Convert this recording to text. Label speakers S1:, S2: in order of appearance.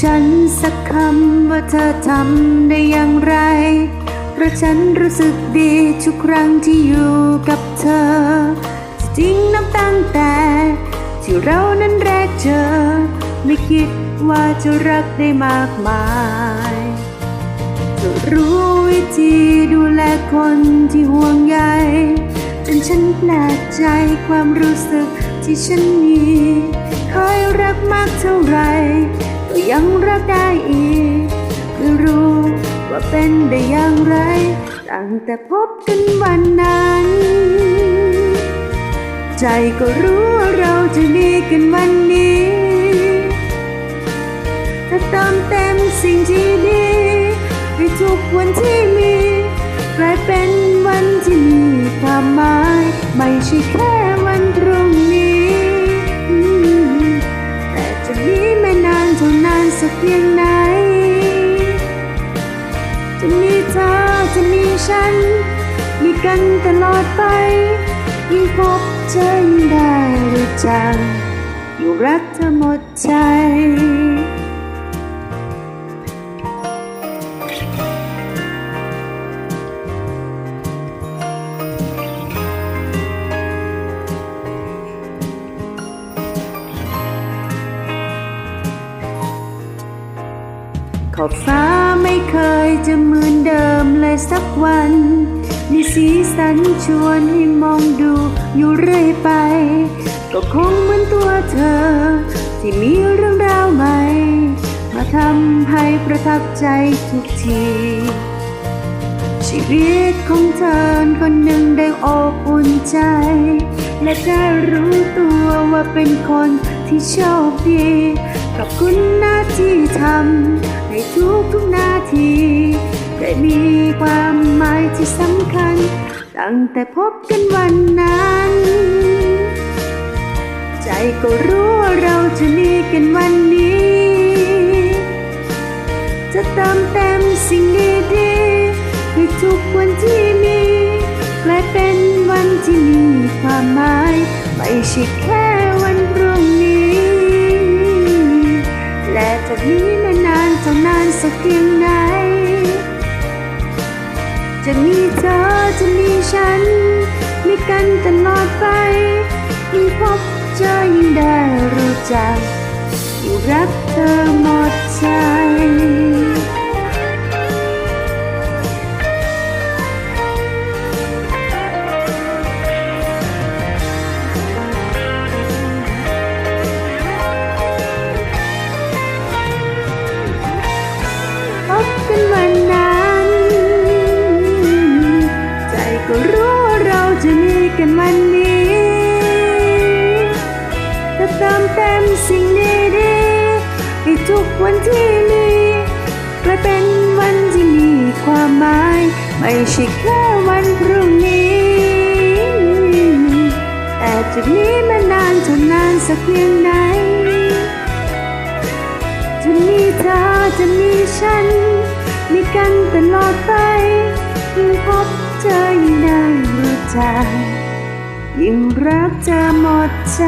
S1: ฉันสักคำว่าเธอทำได้อย่างไร เพราะฉันรู้สึกดีทุกครั้งที่อยู่กับเธอจริงนับตั้งแต่ ที่เรานั้นแรกเจอ ไม่คิดว่าจะรักได้มากมายเธอรู้วิธีดูแลคนที่ห่วงใยจนฉันแปลกใจความรู้สึกที่ฉันมี เคยรักมากเท่าไหร่ ว่าเป็นได้อย่างไร ตั้งแต่พบกันวันนั้น ใจก็รู้ว่าเราจะดีกันวันนี้ถ้าเติมเต็มสิ่งที่ดีให้ทุกวันที่มีกลายเป็นวันที่มีความหมาย ไม่ใช่แค่วันพรุ่งนี้ แต่จะมีไม่นานเท่านานสักเพียงไหน จะมีฉัน มีกันตลอดไป ยิ่งพบเจอยิ่งได้รู้จักอยู่รักเธอหมดใจ ขอบฟ้าไม่เคยจะเหมือนเดิมเลยสักวัน มีสีสันชวนให้มองดูอยู่เรื่อยไป ก็คงเหมือนตัวเธอ ที่มีเรื่องราวใหม่ มาทำให้ประทับใจทุกที ชีวิตของเธอคนหนึ่งได้อบอุ่นใจ และได้รู้ตัวว่าเป็นคนที่โชคดีขอบคุณนาที ทำให้ทุกทุกนาทีได้มีความหมายที่สำคัญ ตั้งแต่พบกันวันนั้น ใจก็รู้ว่าเราจะมีกันวันนี้ จะเติมเต็มสิ่งดีๆให้ทุกวันที่มีกลายเป็นวันที่มีความหมาย ไม่ใช่แค่ นี้ม่นานเท่านานสักเพียงไหน จะมีเธอจะมีฉัน มีกันตลอดไป ยิ่งพบเจอยิ่งได้รู้จักยิ่งรักเธอหมดใจ กันวันนี้ จะเติมเต็มสิ่งดีๆให้ทุกวันที่มีกลายเป็นวันที่มีความหมาย ไม่ใช่แค่วันพรุ่งนี้ แต่จะมีมานานเท่านานสักเพียงไหน จะมีเธอจะมีฉัน มีกันตลอดไปยิ่งพบเจอยิ่งได้รู้จัก ยิ่งรักจะหมดใจ